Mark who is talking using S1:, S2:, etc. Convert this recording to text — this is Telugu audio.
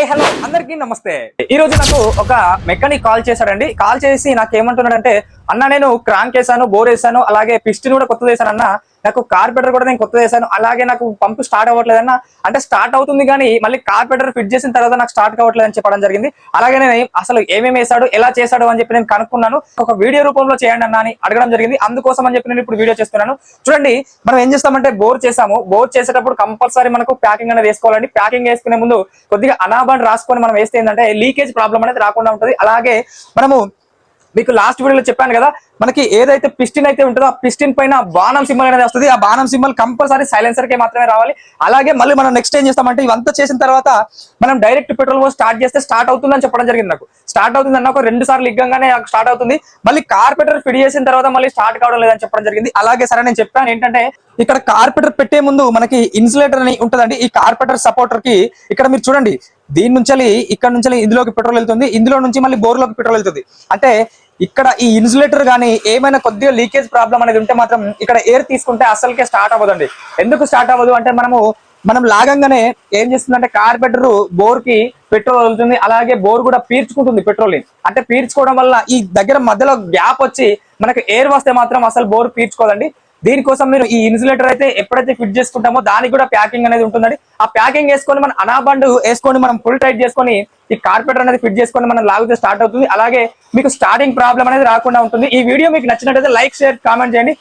S1: Hi hello. అందరికీ నమస్తే. ఈ రోజు నాకు ఒక మెకానిక్ కాల్ చేశాడండి. కాల్ చేసి నాకు ఏమంటున్నాడంటే అన్న నేను క్రాంక్ వేసాను బోర్ వేసాను అలాగే పిస్టిన్ కూడా కొత్తది వేసాను అన్న. నాకు కార్పెటర్ కూడా నేను కొత్తది వేసాను అలాగే నాకు పంపు స్టార్ట్ అవ్వట్లేదు అన్న. అంటే స్టార్ట్ అవుతుంది కానీ మళ్ళీ కార్పెటర్ ఫిట్ చేసిన తర్వాత నాకు స్టార్ట్ కావట్లేదు అని చెప్పడం జరిగింది. అలాగే నేను అసలు ఏమేమి వేసాడు ఎలా చేశాడు అని చెప్పి నేను కనుక్కున్నాను. ఒక వీడియో రూపంలో చేయండి అన్న అని అడగడం జరిగింది. అందుకోసం అని చెప్పి నేను ఇప్పుడు వీడియో చేస్తున్నాను. చూడండి మనం ఏం చేస్తామంటే బోర్ చేసాము బోర్ చేసేటప్పుడు కంపల్సరీ మనకు ప్యాకింగ్ అనేది వేసుకోవాలండి. ప్యాకింగ్ వేసుకునే ముందు కొద్దిగా అనాబాన్ రాసుకొని మనం వేస్తే ఏంటంటే లీకేజ్ ప్రాబ్లం అనేది రాకుండా ఉంటుంది. అలాగే మనము మీకు లాస్ట్ వీడియోలో చెప్పాను కదా మనకి ఏదైతే పిస్టిన్ అయితే ఉంటుందో ఆ పిస్టిన్ పైన బాణం సింబల్ అనేది వస్తుంది. ఆ బాణం సింబల్ కంపల్సరీ సైలెన్సర్ కే మాత్రమే రావాలి. అలాగే మళ్ళీ మనం నెక్స్ట్ ఏం చేస్తామంటే ఇవంతా చేసిన తర్వాత మనం డైరెక్ట్ పెట్రోల్ పోసి స్టార్ట్ చేస్తే స్టార్ట్ అవుతుందని చెప్పడం జరిగింది నాకు. స్టార్ట్ అవుతుంది అన్న ఒక రెండు సార్లు ఇగ్గంగానే స్టార్ట్ అవుతుంది. మళ్ళీ కార్పెటర్ ఫిట్ చేసిన తర్వాత మళ్ళీ స్టార్ట్ కావడం లేదని చెప్పడం జరిగింది. అలాగే సరే నేను చెప్పాను ఏంటంటే ఇక్కడ కార్పెటర్ పెట్టే ముందు మనకి ఇన్సులేటర్ అని ఉంటుందండి. ఈ కార్పెటర్ సపోర్టర్కి ఇక్కడ మీరు చూడండి దీని నుంచి ఇక్కడ నుంచి ఇందులోకి పెట్రోల్ వెళ్తుంది ఇందులో నుంచి మళ్ళీ బోర్లోకి పెట్రోల్ వెళ్తుంది. అంటే ఇక్కడ ఈ ఇన్సులేటర్ కానీ ఏమైనా కొద్దిగా లీకేజ్ ప్రాబ్లం అనేది ఉంటే మాత్రం ఇక్కడ ఎయిర్ తీసుకుంటే అసలుకే స్టార్ట్ అవ్వదండి. ఎందుకు స్టార్ట్ అవ్వదు అంటే మనము మనం లాగంగానే ఏం చేస్తుందంటే కార్పెటర్ బోర్కి పెట్రోల్ వెళ్తుంది అలాగే బోర్ కూడా పీల్చుకుంటుంది పెట్రోల్ని అంటే పీల్చుకోవడం వల్ల ఈ దగ్గర మధ్యలో గ్యాప్ వచ్చి మనకు ఎయిర్ వస్తే మాత్రం అసలు బోర్ పీల్చుకోదండి దీనికోసం మీరు ఈ ఇన్సులేటర్ అయితే ఎప్పుడైతే ఫిట్ చేసుకుంటామో దానికి కూడా ప్యాకింగ్ అనేది ఉంటుందండి. ఆ ప్యాకింగ్ వేసుకొని మనం అనాబండ్ వేసుకొని మనం ఫుల్ టైట్ చేసుకొని ఈ కార్పెటర్ అనేది ఫిట్ చేసుకొని మనం లాగితే స్టార్ట్ అవుతుంది. అలాగే మీకు స్టార్టింగ్ ప్రాబ్లం అనేది రాకుండా ఉంటుంది. ఈ వీడియో మీకు నచ్చినట్లయితే లైక్ షేర్ కామెంట్ చేయండి.